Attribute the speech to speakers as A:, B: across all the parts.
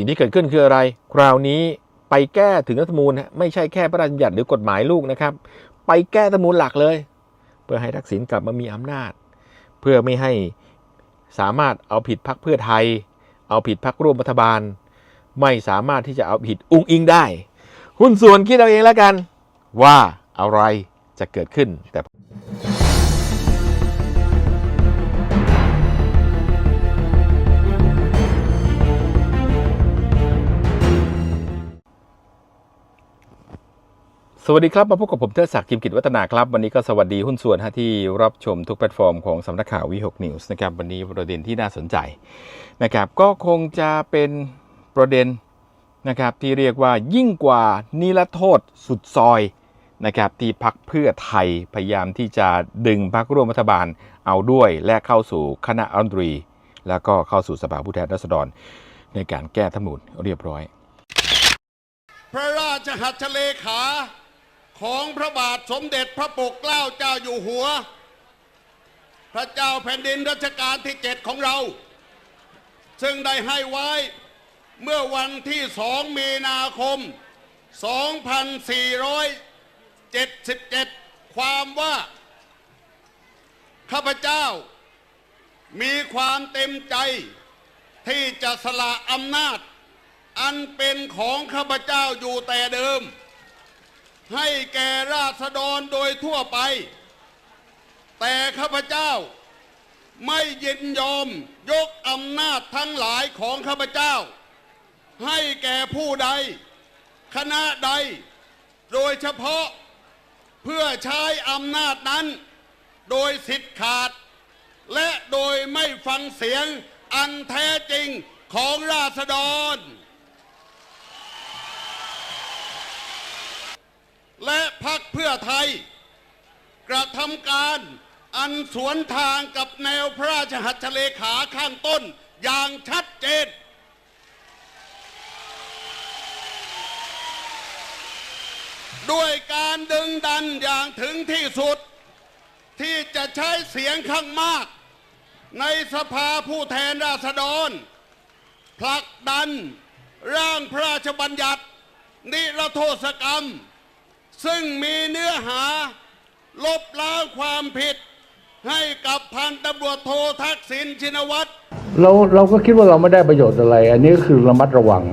A: สิ่งที่เกิดขึ้นคืออะไร คราวนี้ไปแก้ถึงรัฐธรรมนูญฮะไม่ใช่แค่พระราชบัญญัติหรือกฎหมายลูกนะครับ ไปแก้รัฐธรรมนูญหลักเลย เพื่อให้ทักษิณกลับมามีอำนาจ เพื่อไม่ให้สามารถเอาผิดพรรคเพื่อไทย เอาผิดพรรคร่วมรัฐบาล ไม่สามารถที่จะเอาผิดอุ้งอิงได้ หุ้นส่วนคิดเอาเองแล้วกัน ว่าอะไรจะเกิดขึ้นแต่ สวัสดีครับ มาพบกับผมเทิดศักดิ์กิมกิจวัฒนาครับ วันนี้ก็สวัสดีหุ้นส่วนที่รับชมทุกแพลตฟอร์มของสำนักข่าววิหกนิวส์นะครับวันนี้ประเด็นที่น่าสนใจนะครับก็คงจะเป็นประเด็นนะครับที่เรียกว่ายิ่งกว่านิรโทษสุดซอยนะครับที่พักเพื่อไทยพยายามที่จะดึงพักร่วมรัฐบาลเอาด้วยและเข้าสู่คณะรัฐมนตรี แล้วก็เข้าสู่สภาผู้แทนราษฎร ในการแก้ธรรมนูญเรียบร้อย
B: พระราชหัตถเลขา ของพระบาทสมเด็จพระปกเกล้าเจ้าอยู่หัว พระเจ้าแผ่นดินรัชกาลที่เจ็ดของเรา ซึ่งได้ให้ไว้เมื่อวันที่สองมีนาคม 2477 ความว่า ข้าพเจ้า มีความเต็มใจ ที่จะสละอำนาจ อันเป็นของข้าพเจ้าอยู่แต่เดิม ให้แก่ราษฎรโดยทั่วไป แต่ข้าพเจ้าไม่ยินยอมยกอำนาจทั้งหลายของข้าพเจ้า ให้แก่ผู้ใด คณะใด โดยเฉพาะเพื่อใช้อำนาจนั้น โดยสิทธิ์ขาด และโดยไม่ฟังเสียงอันแท้จริงของราษฎร และพักเพื่อไทย กระทำการอันสวนทางกับแนวพระราชหัตถเลขาข้างต้นอย่างชัดเจน ด้วยการดึงดันอย่างถึงที่สุด ที่จะใช้เสียงข้างมาก ในสภาผู้แทนราษฎรผลักดันร่างพระราชบัญญัติ นิรโทษกรรม ซึ่งมีเนื้อหาลบล้างความผิด ให้กับพันตำรวจโททักษิณชินวัตร
C: เราเราก็คิดว่าเราไม่ได้ประโยชน์อะไร อันนี้ก็คือระมัดระวัง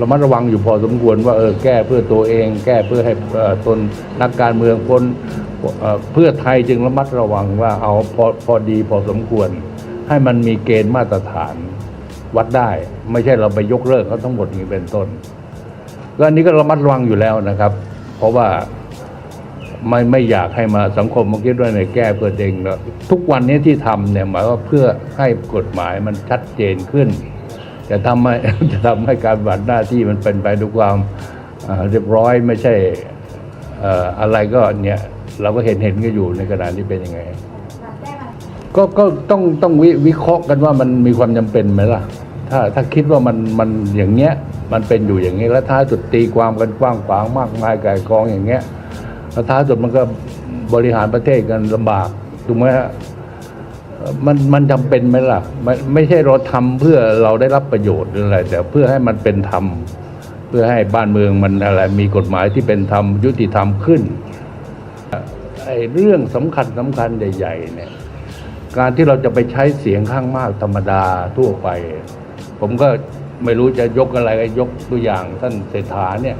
C: ระมัดระวังอยู่พอสมควรว่าเออแก้เพื่อตัวเอง แก้เพื่อให้ตนนักการเมืองพ้นเเพื่อไทยจึงระมัดระวังว่าเอาพอพอดีพอสมควร ให้มันมีเกณฑ์มาตรฐานวัดได้ ไม่ใช่เราไปยกเลิกเขาทั้งหมดนี้เป็นต้นก็อันนี้ก็ระมัดระวังอยู่แล้วนะครับ เพราะว่าไม่ไม่อยากให้มาสังคมมาคิดว่าในแก้เพื่อเองแล้วทุกวันนี้ที่ทำเนี่ยหมายว่าเพื่อให้กฎหมายมันชัดเจนขึ้น จะทำให้จะทำให้การบัตรหน้าที่มันเป็นไปด้วยความอ่าเรียบร้อยไม่ใช่เอ่ออะไรก็เนี่ยเราก็เห็นเห็นกันอยู่ในขณะนี้เป็นยังไงก็ก็ต้องต้องวิวิเคราะห์กันว่ามันมีความจำเป็นไหมล่ะ ถ้าถ้าคิดว่ามันมันอย่างเงี้ยมันเป็นอยู่อย่างนี้แล้วท้ายสุดตีความกันกว้างขวางมากมายไก่กองอย่างเงี้ยแล้วท้ายสุดมันก็บริหารประเทศกันลำบากถูกไหมฮะมันมันจำเป็นไหมล่ะไม่ไม่ใช่เราทำเพื่อเราได้รับประโยชน์หรืออะไร แต่เพื่อให้มันเป็นธรรมเพื่อให้บ้านเมืองมันอะไรมีกฎหมายที่เป็นธรรมยุติธรรมขึ้นไอ้เรื่องสำคัญสำคัญใหญ่ ๆ เนี่ย การที่เราจะไปใช้เสียงข้างมากธรรมดาทั่วไป ผมก็ไม่รู้จะยกอะไรก็ยกตัวอย่างท่านเศรษฐาเนี่ย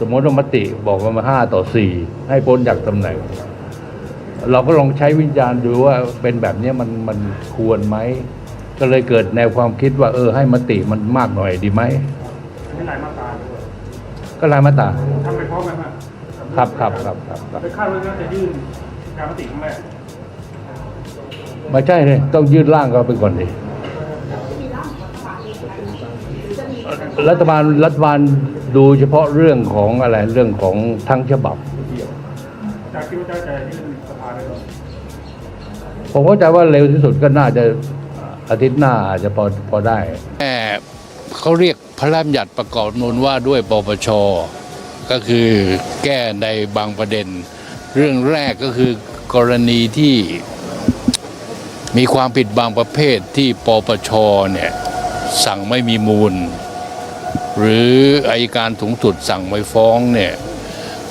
C: สมมติว่ามติบอกว่ามาห้าต่อสี่ให้พ้นจากตำแหน่ง เราก็ลองใช้วิญญาณดูว่าเป็นแบบเนี้ยมันมันควรไหม ก็เลยเกิดแนวความคิดว่าเออให้มติมันมากหน่อยดีไหม
D: ไม่หลายมาตราด้วย
C: ก็รายมาตรา
D: ทำไปพร้อมกันมา
C: ครับครับครับครับครับ
D: ไปคาดว่าน่าจะยื่นการมติครั้งแรก
C: ไม่ใช่เลยต้องยืดร่างก็ไปก่อนดิ รัฐบาลรัฐบาลดูเฉพาะเรื่องของอะไรเรื่องของทั้งฉบับ
D: จากคิดว่าจะจะยื่นสภาได้หรอ
C: ผมเข้าใจว่าเร็วที่สุดก็น่าจะอาทิตย์หน้าอาจจะพอพอได้
E: แก้เขาเรียกพระราชบัญญัติประกอบรัฐธรรมนูนว่าด้วยปปช ก็คือแก้ในบางประเด็น เรื่องแรกก็คือกรณีที่มีความผิดบางประเภทที่ปปชเนี่ย สั่งไม่มีมูล
C: หรืออายการสูงสุดสั่งไม่ฟ้องเนี่ย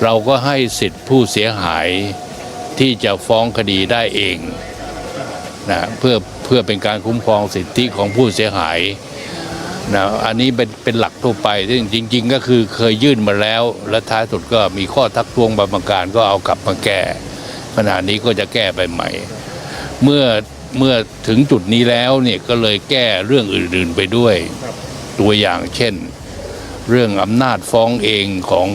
C: เราก็ให้สิทธิผู้เสียหายที่จะฟ้องคดีได้เองนะเพื่อเพื่อเป็นการคุ้มครองสิทธิของผู้เสียหายนะอันนี้เป็นเป็นหลักทั่วไปซึ่งจริง ๆ ก็คือเคยยื่นมาแล้ว และท้ายสุดก็มีข้อทักท้วงบางประการก็เอากลับมาแก้ขณะนี้ก็จะแก้ไปใหม่ เมื่อ เมื่อถึงจุดนี้แล้วเนี่ยก็เลยแก้เรื่องอื่นๆไปด้วย ตัวอย่างเช่น เรื่องอำนาจฟ้องเองของ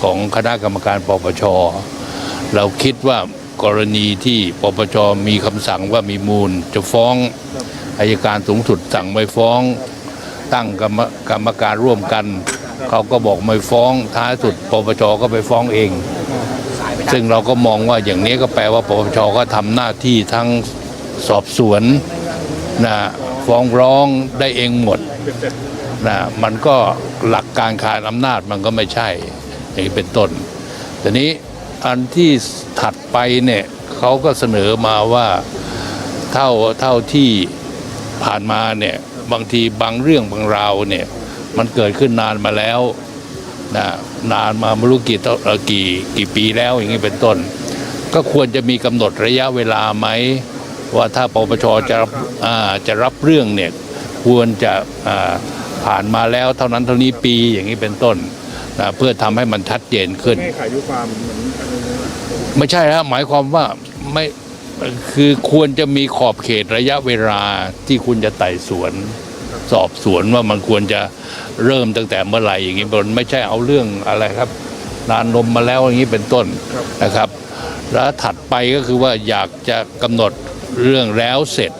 C: ของคณะกรรมการปปช เราคิดว่ากรณีที่ปปชมีคำสั่งว่ามีมูล จะฟ้องอายการสูงสุดสั่งไม่ฟ้อง ตั้งกรรมกรรมการร่วมกัน เขาก็บอกไม่ฟ้องท้ายสุดปปชก็ไปฟ้องเอง ซึ่งเราก็มองว่าอย่างนี้ก็แปลว่าปปชก็ทำหน้าที่ทั้ง สอบสวนนะฟ้องร้องได้เองหมดนะมันก็หลักการขานอำนาจมันก็ไม่ใช่อย่างนี้เป็นต้นทีนี้อันที่ถัดไปเนี่ยเขาก็เสนอมาว่าเท่าเท่าที่ผ่านมาเนี่ยบางทีบางเรื่องบางราวเนี่ยมันเกิดขึ้นนานมาแล้วนะนานมาไม่รู้กี่เท่าเอ่อกี่กี่ปีแล้วอย่างนี้เป็นต้น ก็ควรจะมีกำหนดระยะเวลาไหม ว่าถ้าปปชจะรับจะรับเรื่องเนี่ยควรจะผ่านมาแล้วเท่านั้นเท่านี้ปีอย่างนี้เป็นต้นนะเพื่อทำให้มันชัดเจนขึ้น
D: ให้ขายยุความเหมือนอันนี้
C: ไม่ใช่ฮะหมายความว่าไม่คือควรจะมีขอบเขตระยะเวลาที่คุณจะไต่สวนสอบสวนว่ามันควรจะเริ่มตั้งแต่เมื่อไหร่อย่างนี้มันไม่ใช่เอาเรื่องอะไรครับ นานนมมาแล้วอย่างนี้เป็นต้นนะครับ แล้วถัดไปก็คือว่าอยากจะกำหนด เรื่องแล้วเสร็จ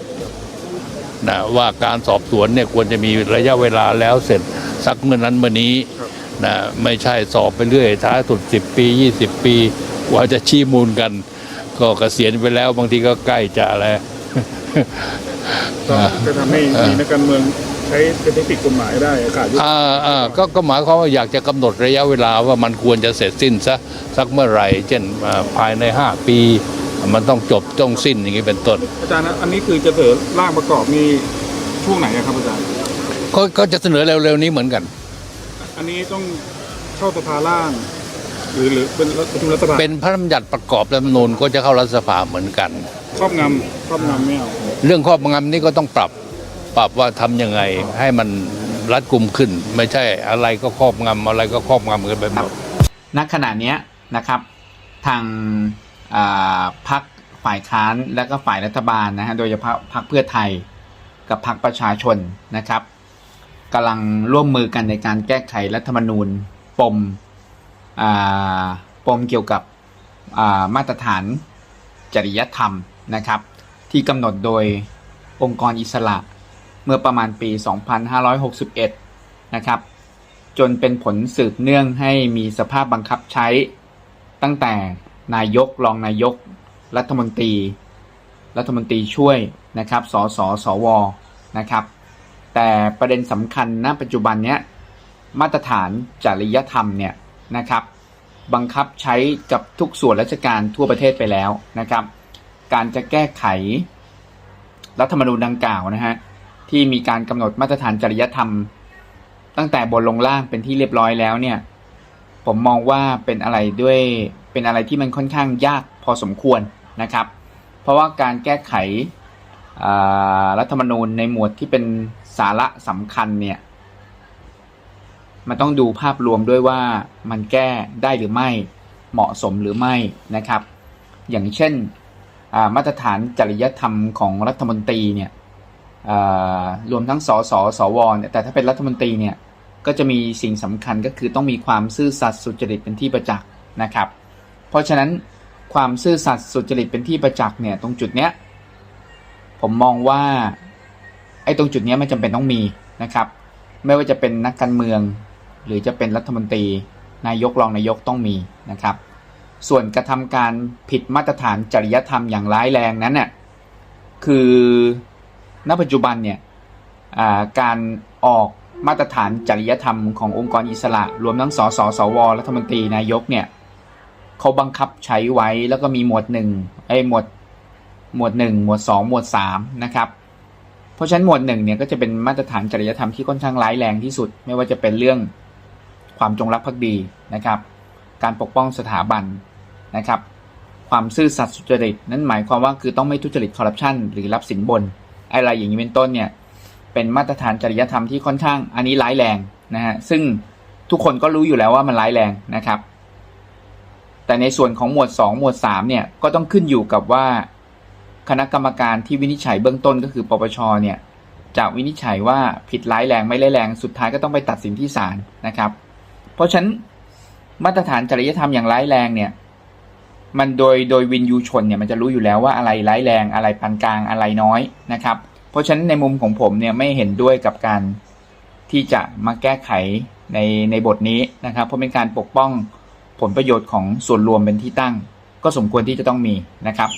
C: นะว่าการสอบสวนเนี่ยควรจะมีระยะเวลาแล้วเสร็จสักเมื่อนั้นเมื่อนี้นะไม่ใช่สอบไปเรื่อยท้ายสุดสิบปี 20 ปีกว่าจะชี้มูลกัน ก็เกษียณไปแล้วบางทีก็ใกล้จะอะไร
D: ก็จะทำให้มีนักการเมืองใช้เป็นเทคนิคกฎหมายได้ขายยุ
C: อ่าอ่าก็ก็หมายความว่าอยากจะกำหนดระยะเวลาว่ามันควรจะเสร็จสิ้นซะสักเมื่อไหร่ เช่นอ่าภายใน 5 ปี มันต้องจบต้องสิ้นอย่างนี้เป็นต้น
D: อาจารย์นะอันนี้คือจะเสนอร่างประกอบนี่ช่วงไหนอะครับอาจารย์
C: ก็ก็จะเสนอเร็วๆนี้เหมือนกัน
D: อันนี้ต้องเข้าสภาล่าง หรือหรือเป็นประชุมรัฐสภา
C: เป็นพระราชบัญญัติประกอบรัฐธรรมนูญก็จะเข้ารัฐสภาเหมือนกัน
D: ครอบงำครอบงำไม่เอา
C: เรื่องข้อบงำนี่ก็ต้องปรับปรับว่าทำยังไงให้มันรัดกุมขึ้น ไม่ใช่อะไรก็ครอบงำอะไรก็ครอบงำกันไปหมด
F: ณขณะเนี้ยนะครับ ทางอ่า พักฝ่ายค้านและก็ฝ่ายรัฐบาลนะฮะโดยเฉพาะพักเพื่อไทยกับพักประชาชนนะครับกำลังร่วมมือกันในการแก้ไขรัฐธรรมนูญปมปมเกี่ยวกับามาตรฐานจริยธรรมนะครับ ที่กำหนดโดยองค์กรอิสระเมื่อประมาณปี 2561 นะครับ จนเป็นผลสืบเนื่องให้มีสภาพบังคับใช้ตั้งแต่ นายกรองนายก รัฐมนตรี รัฐมนตรีช่วยนะครับสสสวนะครับ แต่ประเด็นสำคัญณปัจจุบันเนี้ยมาตรฐานจริยธรรมเนี่ยนะครับ บังคับใช้กับทุกส่วนราชการทั่วประเทศไปแล้วนะครับ การจะแก้ไข รัฐธรรมนูญดังกล่าวนะฮะที่มีการกำหนดมาตรฐานจริยธรรม ตั้งแต่บนลงล่างเป็นที่เรียบร้อยแล้วเนี่ยผมมองว่าเป็นอะไรด้วย เป็นอะไรที่มันค่อนข้างยากพอสมควรนะครับ เพราะว่าการแก้ไขรัฐธรรมนูญในหมวดที่เป็นสาระสำคัญเนี่ยมันต้องดูภาพรวมด้วยว่ามันแก้ได้หรือไม่เหมาะสมหรือไม่นะครับ อย่างเช่นมาตรฐานจริยธรรมของรัฐมนตรีเนี่ยรวมทั้งสสสวเนี่ยแต่ถ้าเป็นรัฐมนตรีเนี่ยก็จะมีสิ่งสำคัญก็คือต้องมีความซื่อสัตย์สุจริตเป็นที่ประจักษ์นะครับ เพราะฉะนั้นความซื่อสัตย์สุจริตเป็นที่ประจักษ์เนี่ยตรงจุดเนี้ยผมมองว่าไอ้ตรงจุดเนี้ยไม่จำเป็นต้องมีนะครับ ไม่ว่าจะเป็นนักการเมือง หรือจะเป็นรัฐมนตรี นายกรองนายกต้องมีนะครับ ส่วนกระทำการผิดมาตรฐานจริยธรรมอย่างร้ายแรงนั้นน่ะคือณปัจจุบันเนี่ยการออกมาตรฐานจริยธรรมขององค์กรอิสระ รวมทั้งสสสวรัฐมนตรีนายกเนี่ย เขาบังคับใช้ไว้แล้วก็มีหมวดหนึ่งไอ้หมวดหมวดหนึ่งหมวดสองหมวดสามนะครับเพราะฉะนั้นหมวดหนึ่งเนี่ยก็จะเป็นมาตรฐานจริยธรรมที่ค่อนข้างร้ายแรงที่สุด ไม่ว่าจะเป็นเรื่องความจงรักภักดีนะครับ การปกป้องสถาบันนะครับ ความซื่อสัตย์สุจริตนั่นหมายความว่าคือต้องไม่ทุจริตคอร์รัปชันหรือรับสินบน อะไรอย่างนี้เป็นต้นเนี่ยเป็นมาตรฐานจริยธรรมที่ค่อนข้างอันนี้ร้ายแรงนะฮะซึ่งทุกคนก็รู้อยู่แล้วว่ามันร้ายแรงนะครับ แต่ในส่วนของหมวด 2 หมวด3เนี่ยก็ต้องขึ้นอยู่กับว่า คณะกรรมการที่วินิจฉัยเบื้องต้นก็คือปปชเนี่ยจะวินิจฉัยว่าผิดร้ายแรงไม่ร้ายแรงสุดท้ายก็ต้องไปตัดสินที่ศาลนะครับ เพราะฉะนั้นมาตรฐานจริยธรรมอย่างร้ายแรงเนี่ยมันโดยโดยวินยูชนเนี่ยมันจะรู้อยู่แล้วว่าอะไรร้ายแรงอะไรปานกลางอะไรน้อยนะครับ เพราะฉะนั้นในมุมของผมเนี่ยไม่เห็นด้วยกับการที่จะมาแก้ไขในในบทนี้นะครับ เพราะเป็นการปกป้อง ผลประโยชน์ของส่วนรวมเป็นที่ตั้ง ก็สมควรที่จะต้องมีนะครับ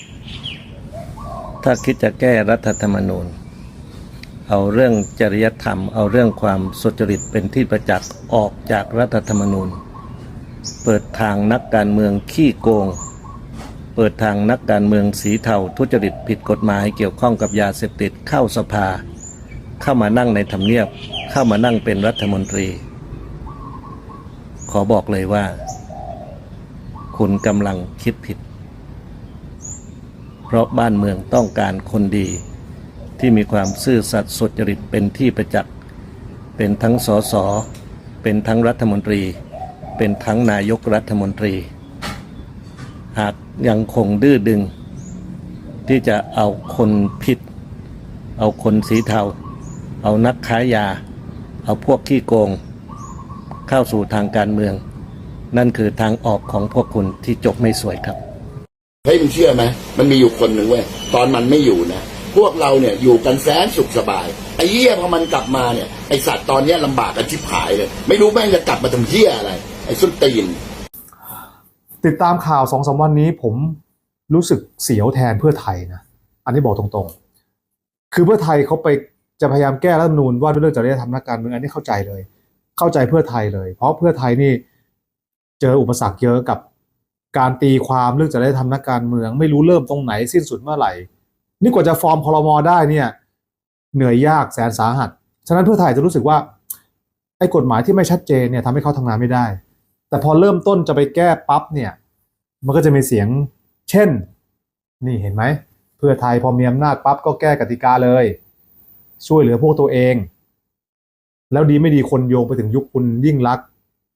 G: ถ้าคิดจะแก้รัฐธรรมนูญ เอาเรื่องจริยธรรม เอาเรื่องความสุจริตเป็นที่ประจักษ์ออกจากรัฐธรรมนูญ เปิดทางนักการเมืองขี้โกง เปิดทางนักการเมืองสีเทาทุจริตผิดกฎหมายเกี่ยวข้องกับยาเสพติดเข้าสภา เข้ามานั่งในทำเนียบ เข้ามานั่งเป็นรัฐมนตรี ขอบอกเลยว่า คุณกำลังคิดผิด เพราะบ้านเมืองต้องการคนดี ที่มีความซื่อสัตย์สุจริตเป็นที่ประจักษ์ เป็นทั้งสส เป็นทั้งรัฐมนตรี เป็นทั้งนายกรัฐมนตรี หากยังคงดื้อดึง ที่จะเอาคนผิด เอาคนสีเทา เอานักค้ายา เอาพวกขี้โกง เข้าสู่ทางการเมือง นั่นคือทางออกของพวกคุณที่จบไม่สวยครับ
H: เฮ้ยมึงเชื่อไหมมันมีอยู่คนหนึ่งเว้ยตอนมันไม่อยู่นะพวกเราเนี่ยอยู่กันแสนสุขสบายไอ้เหี้ยพอมันกลับมาเนี่ยไอ้สัตว์ตอนเนี้ยลำบากกันชิบหายเลย ไม่รู้แม่งจะกลับมาทำเหี้ยอะไร ไอ้ส้นตีน
I: ติดตามข่าวสองสามวันนี้ผมรู้สึกเสียวแทนเพื่อไทยนะอันนี้บอกตรงๆ คือเพื่อไทยเขาไปจะพยายามแก้รัฐธรรมนูญว่าด้วยเรื่องจริยธรรมนักการเมืองอันนี้เข้าใจเลย เข้าใจเพื่อไทยเลย เพราะเพื่อไทยนี่ เจออุปสรรคเยอะกับการตีความเรื่องจริยธรรมนักการเมือง ไม่รู้เริ่มตรงไหนสิ้นสุดเมื่อไหร่ นี่กว่าจะฟอร์มคอรมอได้เนี่ย เหนื่อยยากแสนสาหัส ฉะนั้นเพื่อไทยจะรู้สึกว่าไอ้กฎหมายที่ไม่ชัดเจนเนี่ยทำให้เขาทำงานไม่ได้ แต่พอเริ่มต้นจะไปแก้ปั๊บเนี่ยมันก็จะมีเสียงเช่น นี่เห็นไหม เพื่อไทยพอมีอำนาจปั๊บก็แก้กติกาเลย ช่วยเหลือพวกตัวเอง แล้วดีไม่ดีคนโยงไปถึงยุคคุณยิ่งรักษณ์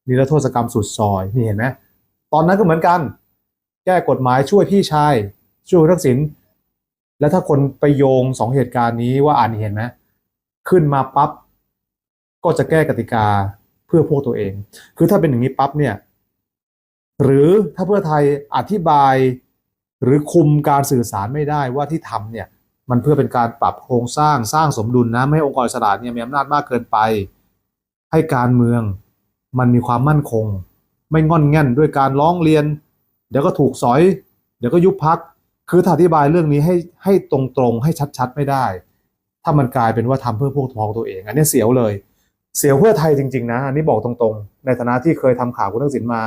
I: นิรโทษกรรมสุดซอยนี่เห็นไหมตอนนั้นก็เหมือนกัน แก้กฎหมายช่วยพี่ชาย ช่วยทักษิณแล้วถ้าคนไปโยงสองเหตุการณ์นี้ว่าอ่านเห็นไหมขึ้นมาปั๊บก็จะแก้กติกาเพื่อพวกตัวเอง คือถ้าเป็นอย่างนี้ปั๊บเนี่ยหรือถ้าเพื่อไทยอธิบายหรือคุมการสื่อสารไม่ได้ว่าที่ทำเนี่ยมันเพื่อเป็นการปรับโครงสร้างสร้างสมดุลนะไม่ให้องค์กรอิสระเนี่ยมีอำนาจมากเกินไป ให้การเมือง มันมีความมั่นคง ไม่งอนแง่นด้วยการร้องเรียน เดี๋ยวก็ถูกสอย เดี๋ยวก็ยุบพักคือถ้าอธิบายเรื่องนี้ให้ให้ตรงๆให้ชัดๆไม่ได้ ถ้ามันกลายเป็นว่าทำเพื่อพวกพ้องตัวเอง อันนี้เสียวเลย เสียวเพื่อไทยจริง ๆ นะอันนี้บอกตรงๆ ในฐานะที่เคยทำข่าวคุณทักษิณมา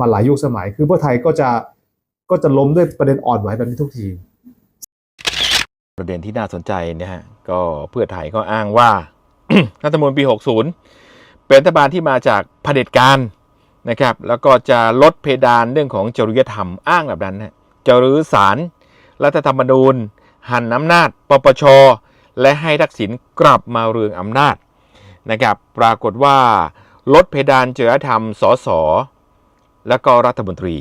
I: มาหลายยุคสมัย คือเพื่อไทยก็จะก็จะล้มด้วยประเด็นอ่อนไหวแบบนี้ทุกที
A: ประเด็นที่น่าสนใจนะฮะก็เพื่อไทยก็อ้างว่ารัฐธรรมนูญปี 60 เป็นรัฐบาลที่มาจากเผด็จการนะครับแล้วก็จะลดเพดานเรื่องของจริยธรรมอ้างแบบนั้นนะจะรื้อสารรัฐธรรมนูญ หันอำนาจ ปปช และให้ทักษิณกลับมาเรืองอำนาจนะครับปรากฏว่าลดเพดานจริยธรรมสสและก็รัฐมนตรี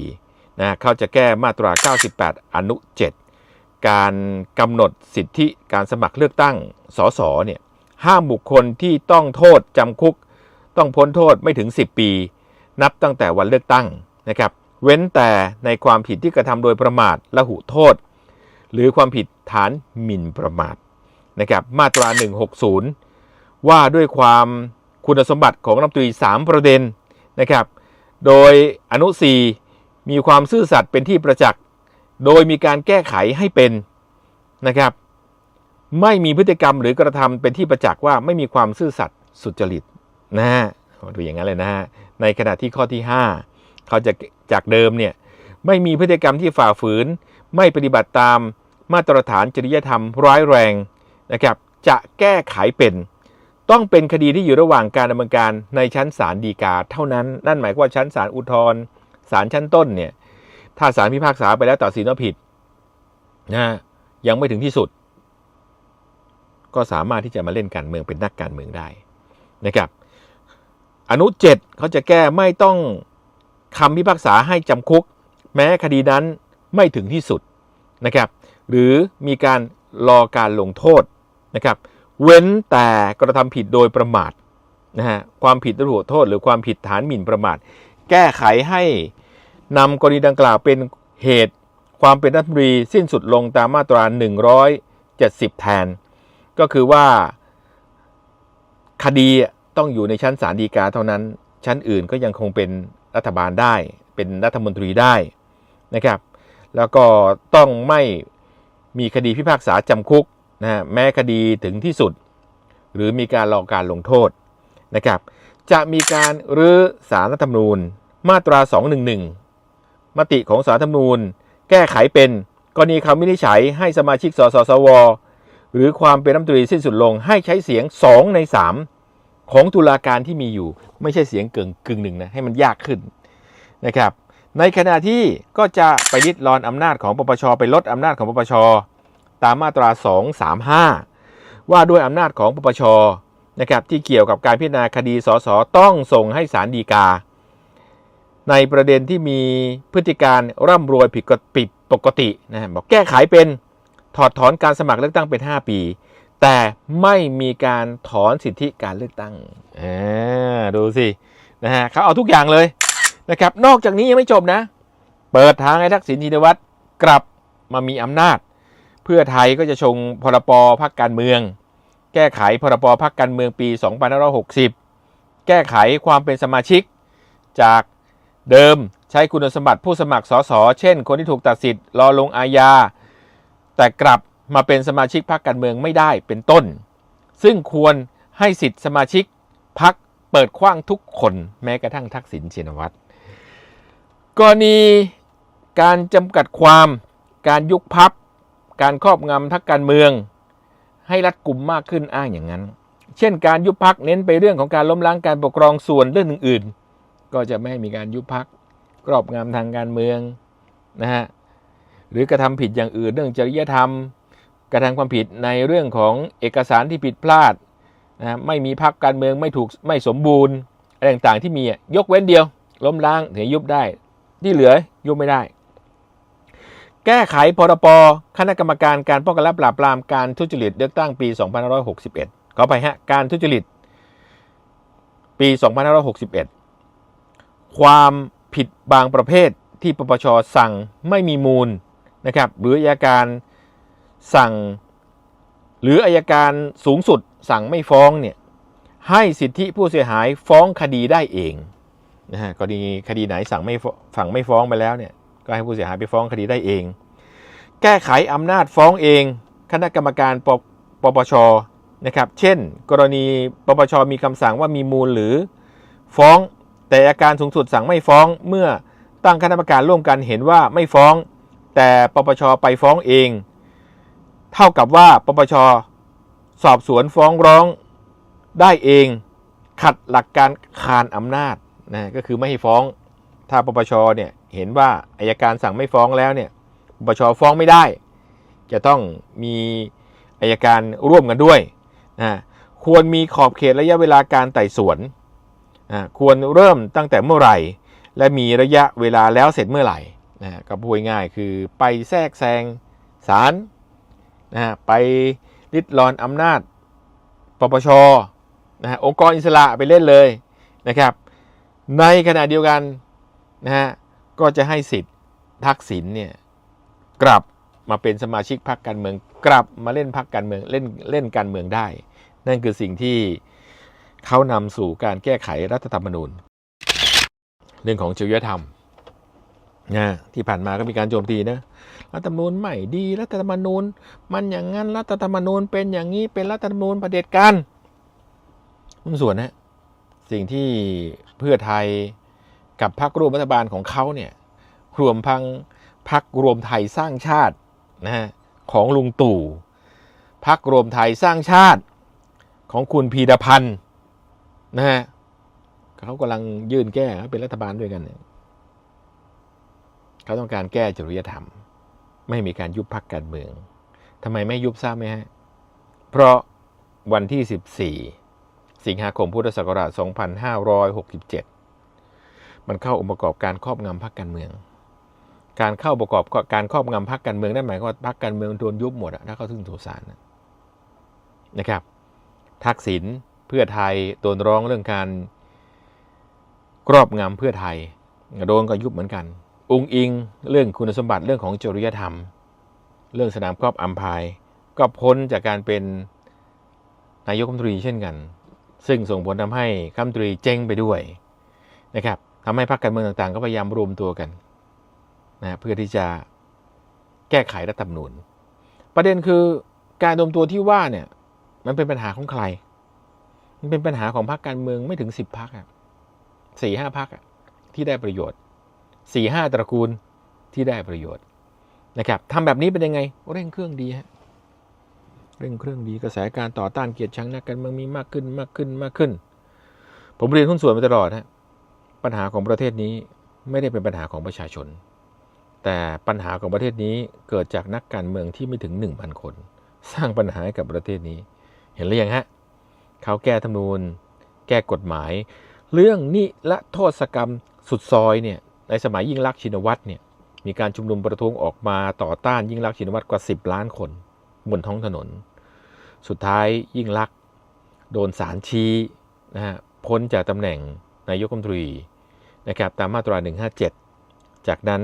A: นะเขาจะแก้มาตรา 98 อนุ 7 การกำหนดสิทธิการสมัครเลือกตั้งสสเนี่ยห้ามบุคคลที่ต้องโทษจำคุก ต้องพ้นโทษไม่ถึง 10 ปี นับตั้งแต่วันเลือกตั้งนะครับ เว้นแต่ในความผิดที่กระทำโดยประมาทละหุโทษ หรือความผิดฐานหมิ่นประมาทนะครับมาตรา 160 ว่าด้วยความคุณสมบัติของรัฐมนตรี 3 ประเด็นนะครับ โดยอนุ 4 มีความซื่อสัตย์เป็นที่ประจักษ์ โดยมีการแก้ไขให้เป็นนะครับ ไม่มีพฤติกรรมหรือกระทำเป็นที่ประจักษ์ว่าไม่มีความซื่อสัตย์สุจริต นะฮะดูอย่างนั้นเลยนะฮะในขณะที่ข้อที่ 5 เขาจะจากเดิมเนี่ยไม่มีพฤติกรรมที่ฝ่าฝืน ไม่ปฏิบัติตามมาตรฐานจริยธรรมร้ายแรงนะครับจะแก้ไขเป็นต้องเป็นคดีที่อยู่ระหว่างการดำเนินการในชั้นศาลฎีกาเท่านั้น นั่นหมายความว่าชั้นศาลอุทธรณ์ศาลชั้นต้นเนี่ยถ้าศาลพิพากษาไปแล้วตัดสินว่าผิดนะฮะยังไม่ถึงที่สุด ก็สามารถที่จะมาเล่นการเมืองเป็นนักการเมืองได้นะครับ อนุเจ็ดเขาจะแก้ไม่ต้องคำพิพากษาให้จำคุก แม้คดีนั้นไม่ถึงที่สุดนะครับ หรือมีการรอการลงโทษนะครับ เว้นแต่กระทำผิดโดยประมาทนะฮะความผิดระหูโทษ หรือความผิดฐานหมิ่นประมาท แก้ไขให้นำกรณีดังกล่าวเป็นเหตุความเป็นรัฐมนตรีสิ้นสุดลงตามมาตรา 170 แทน ก็คือว่าคดี ต้องอยู่ในชั้นศาลฎีกาเท่านั้น ชั้นอื่นก็ยังคงเป็นรัฐบาลได้ เป็นรัฐมนตรีได้นะครับ แล้วก็ต้องไม่มีคดีพิพากษาจำคุกนะฮะแม้คดีถึงที่สุด หรือมีการรอการลงโทษนะครับ จะมีการรื้อสารรัฐธรรมนูญมาตรา 211 มติของสารรัฐธรรมนูญ แก้ไขเป็นกรณีคำวินิจฉัยให้สมาชิกสสสว หรือความเป็นรัฐมนตรีสิ้นสุดลงให้ใช้เสียง 2 ใน 3 ของตุลาการที่มีอยู่ ไม่ใช่เสียงเกินกึ่งหนึ่งนะให้มันยากขึ้นนะครับ ในขณะที่ก็จะไปลิดรอนอำนาจของปปชไปลดอำนาจของปปชตามมาตรา 235 ว่าด้วยอำนาจของปปชนะครับที่เกี่ยวกับการพิจารณาคดีสสต้องส่งให้ศาลฎีกา ในประเด็นที่มีพฤติการร่ำรวยผิดปกตินะฮะบอกแก้ไขเป็นถอดถอนการสมัครเลือกตั้งเป็น 5 ปี แต่ไม่มีการถอนสิทธิการเลือกตั้งอ่าดูสินะฮะเขาเอาทุกอย่างเลยนะครับ นอกจากนี้ยังไม่จบนะ เปิดทางให้ทักษิณชินวัตรกลับมามีอำนาจ เพื่อไทยก็จะชงพรปพักการเมือง แก้ไขพรปพักการเมืองปี 2560 แก้ไขความเป็นสมาชิก จากเดิมใช้คุณสมบัติผู้สมัครสสเช่น คนที่ถูกตัดสิทธิ์รอลงอาญาแต่กลับ มาเป็นสมาชิกพรรคการเมืองไม่ได้เป็นต้น ซึ่งควรให้สิทธิสมาชิกพรรคเปิดกว้างทุกคนแม้กระทั่งทักษิณชินวัตรกรณีการจำกัดความการยุบพับการครอบงำทักการเมือง ให้รัดกุมมากขึ้นอ้างอย่างนั้น เช่นการยุบพักเน้นไปเรื่องของการล้มล้างการปกครองส่วนเรื่องอื่นๆ ก็จะไม่ให้มีการยุบพักกรอบงำทางการเมืองนะฮะหรือกระทำผิดอย่างอื่นเรื่องจริยธรรม กระทำความผิดในเรื่องของเอกสารที่ผิดพลาดนะไม่มีพักการเมืองไม่ถูกไม่สมบูรณ์อะไรต่างๆที่มีอะยกเว้นเดียว ล้มล้างถึงยุบได้ ที่เหลือยุบไม่ได้ แก้ไขพรปคณะกรรมการการป้องกันและปราบปรามการทุจริตเลือกตั้งปี 2561 ขอไปฮะการทุจริต ปี 2561 ความผิดบางประเภทที่ปปชสั่งไม่มีมูลนะครับหรืออัยการ สั่ง หรืออายการสูงสุดสั่งไม่ฟ้องเนี่ยให้สิทธิผู้เสียหายฟ้องคดีได้เองนะฮะกรณีคดีไหนสั่งไม่สั่งไม่ฟ้องไปแล้วเนี่ยก็ให้ผู้เสียหายไปฟ้องคดีได้เอง แก้ไขอำนาจฟ้องเอง คณะกรรมการปปปชนะครับ เช่น กรณีปปชมีคำสั่งว่ามีมูลหรือฟ้องแต่อาการสูงสุดสั่งไม่ฟ้องเมื่อตั้งคณะกรรมการร่วมกันเห็นว่าไม่ฟ้อง แต่ปปชไปฟ้องเอง เท่ากับว่าปปชสอบสวนฟ้องร้องได้เองขัดหลักการคานอำนาจนะก็คือไม่ให้ฟ้อง ถ้าปปชเนี่ยเห็นว่าอายการสั่งไม่ฟ้องแล้วเนี่ยปปชฟ้องไม่ได้ จะต้องมีอายการร่วมกันด้วยนะควรมีขอบเขตระยะเวลาการไต่สวนนะควรเริ่มตั้งแต่เมื่อไหร่ และมีระยะเวลาแล้วเสร็จเมื่อไหร่นะก็พูดง่ายคือไปแทรกแซงศาล นะฮะไปริดรอนอำนาจปปชนะฮะองค์กรอิสระไปเล่นเลยนะครับ ในขณะเดียวกันนะฮะก็จะให้สิทธิ์ทักษิณเนี่ยกลับมาเป็นสมาชิกพรรคการเมือง กลับมาเล่นพรรคการเมืองเล่นเล่นการเมืองได้ นั่นคือสิ่งที่เขานำสู่การแก้ไขรัฐธรรมนูญ เรื่องของจริยธรรมนะที่ผ่านมาก็มีการโจมตีนะ รัฐธรรมนูญไม่ดีรัฐธรรมนูญ มันอย่างนั้นรัฐธรรมนูญเป็นอย่างนี้เป็นรัฐธรรมนูญประเผด็จการหุ้นส่วนนะสิ่งที่เพื่อไทยกับพรรคร่วมรัฐบาลของเขาเนี่ยรวมพังพรรครวมไทยสร้างชาตินะฮะของลุงตู่พักรวมไทยสร้างชาติของคุณพีรพันธ์นะฮะเขากำลังยื่นแก้เขาเป็นรัฐบาลด้วยกันเนี่ยเขาต้องการแก้จริยธรรม ไม่มีการยุบพักการเมืองทำไมไม่ยุบทราบไหมฮะ เพราะวันที่ 14 สิงหาคมพุทธศักราช 2567 มันเข้าองค์ประกอบการครอบงำพรรคการเมือง การเข้าประกอบการครอบงำพรรคการเมืองนั่นหมายความว่าพรรคการเมืองโดนยุบหมดอะถ้าเข้าถึงตัวศาลนะนะครับ ทักษิณเพื่อไทยโดนร้องเรื่องการครอบงำเพื่อไทยโดนก็ยุบเหมือนกัน อุงอิงเรื่องคุณสมบัติเรื่องของจริยธรรม เรื่องสนามกอล์ฟอัมพายก็พ้นจากการเป็นนายกรัฐมนตรีเช่นกัน ซึ่งส่งผลทำให้คำตรีเจ๊งไปด้วยนะครับทำให้พรรคการเมืองต่างๆ ก็พยายามรวมตัวกันนะเพื่อที่จะแก้ไขรัฐธรรมนูญ ประเด็นคือการรวมตัวที่ว่าเนี่ยมันเป็นปัญหาของใคร มันเป็นปัญหาของพรรคการเมืองไม่ถึงสิบพรรคอะสี่ห้าพรรคอะที่ได้ประโยชน์ สี่ห้าตระกูลที่ได้ประโยชน์นะครับทำแบบนี้เป็นยังไงเร่งเครื่องดีฮะเร่งเครื่องดีกระแสการต่อต้านเกลียดชังนักการเมืองมีมากขึ้นมากขึ้นมากขึ้น ผมเรียนหุ้นส่วนมาตลอดฮะปัญหาของประเทศนี้ไม่ได้เป็นปัญหาของประชาชน แต่ปัญหาของประเทศนี้เกิดจากนักการเมืองที่ไม่ถึง 1,000 คน สร้างปัญหาให้กับประเทศนี้ เห็นหรือยังฮะเขาแก้ธรรมนูญ แก้กฎหมาย เรื่องนิรโทษกรรมสุดซอยเนี่ย ในสมัยยิ่งลักษณ์ชินวัตรเนี่ยมีการชุมนุมประท้วงออกมาต่อต้านยิ่งลักษณ์ชินวัตรกว่า 10 ล้านคนบนท้องถนน สุดท้ายยิ่งลักษณ์โดนศาลชี้นะฮะพ้นจากตำแหน่งนายกรัฐมนตรีนะครับตามมาตรา 157 จากนั้น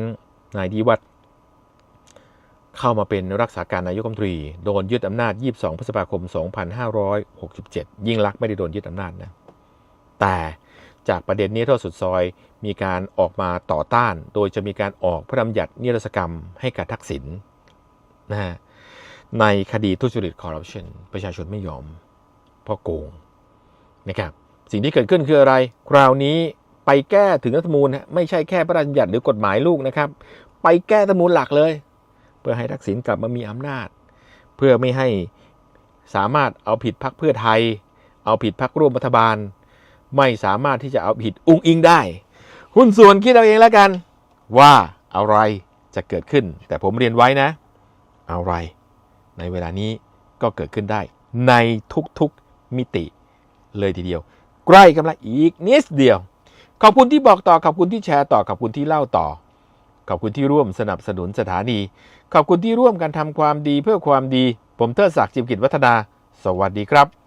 A: นายดีวัตรเข้ามาเป็นรักษาการนายกรัฐมนตรี โดนยึดอำนาจ 22 พฤษภาคม 2567 ยิ่งลักษณ์ไม่ได้โดนยึดอำนาจนะแต่ จากประเด็นนี้โทษสุดซอย มีการออกมาต่อต้าน โดยจะมีการออกพระราชบัญญัตินิรศกรรมให้กับทักษิณนะฮะในคดีทุจริตคอร์รัปชันประชาชนไม่ยอมเพราะโกงนะครับสิ่งที่เกิดขึ้นคืออะไร คราวนี้ไปแก้ถึงรัฐมนูญฮะไม่ใช่แค่พระราชบัญญัติหรือกฎหมายลูกนะครับ ไปแก้รัฐมนูญหลักเลย เพื่อให้ทักษิณกลับมามีอำนาจ เพื่อไม่ให้สามารถเอาผิดพรรคเพื่อไทย เอาผิดพรรคร่วมรัฐบาล ไม่สามารถที่จะเอาผิดอุ้งอิงได้ หุ้นส่วนคิดเอาเองแล้วกัน ว่าอะไรจะเกิดขึ้น แต่ผมเรียนไว้นะ อะไร ในเวลานี้ก็เกิดขึ้นได้ ในทุกๆมิติเลยทีเดียว ใกล้กำลังอีกนิดเดียว ขอบคุณที่บอกต่อขอบคุณที่แชร์ต่อขอบคุณที่เล่าต่อ ขอบคุณที่ร่วมสนับสนุนสถานี ขอบคุณที่ร่วมกันทำความดีเพื่อความดี ผมเทิดศักดิ์จิมกิจวัฒนา สวัสดีครับ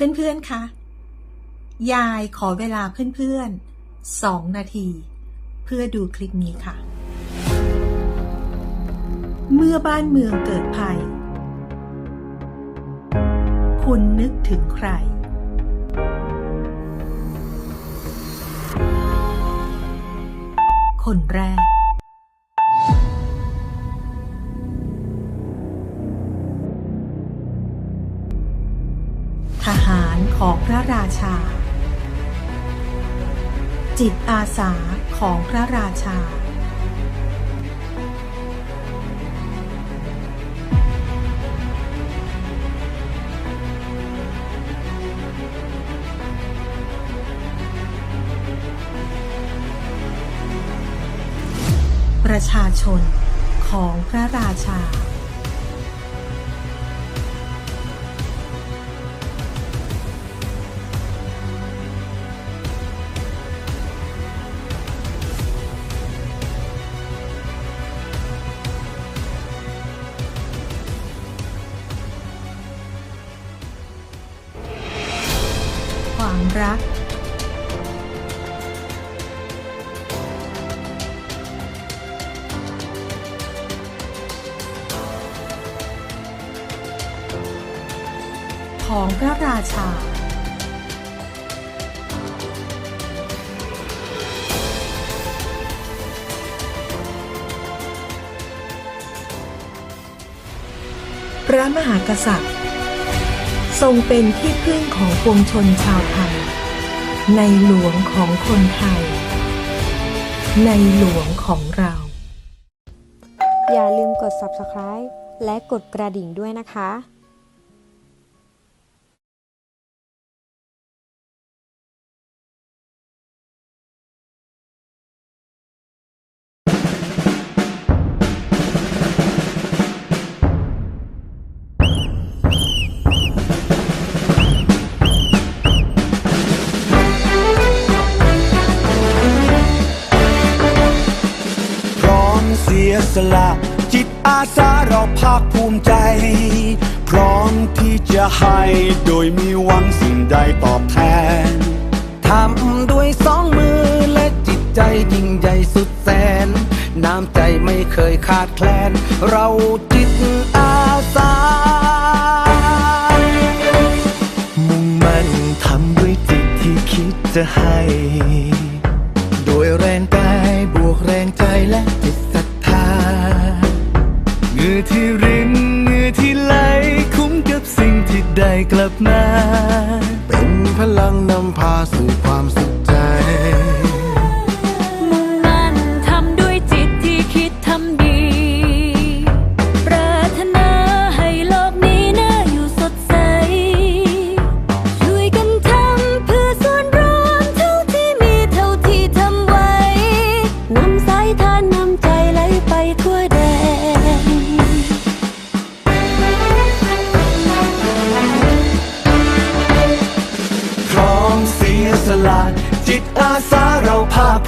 J: เพื่อนๆ คะ ยายขอเวลาเพื่อนๆสองนาที เพื่อดูคลิปนี้ค่ะ เมื่อบ้านเมืองเกิดภัย คุณนึกถึงใคร คนแรก หารของพระราชา จิตอาสาของพระราชา ประชาชนของพระราชา ความรัก ของพระราชาพระมหากษัตริย์ ทรงเป็นที่พึ่งของปวงชนชาวไทย ในหลวงของคนไทย ในหลวงของเรา
K: อย่าลืมกด subscribe และกดกระดิ่งด้วยนะคะ
L: ให้โดยมีหวังสิ่งใดตอบแทน ทำด้วยสองมือและจิตใจยิ่งใหญ่สุดแสน น้ำใจไม่เคยขาดแคลน เราจิตอาสา มุ่งมั่นทำด้วยจิตที่คิดจะให้ เป็นพลังนำพาสู่ความสุข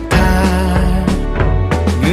L: หงื่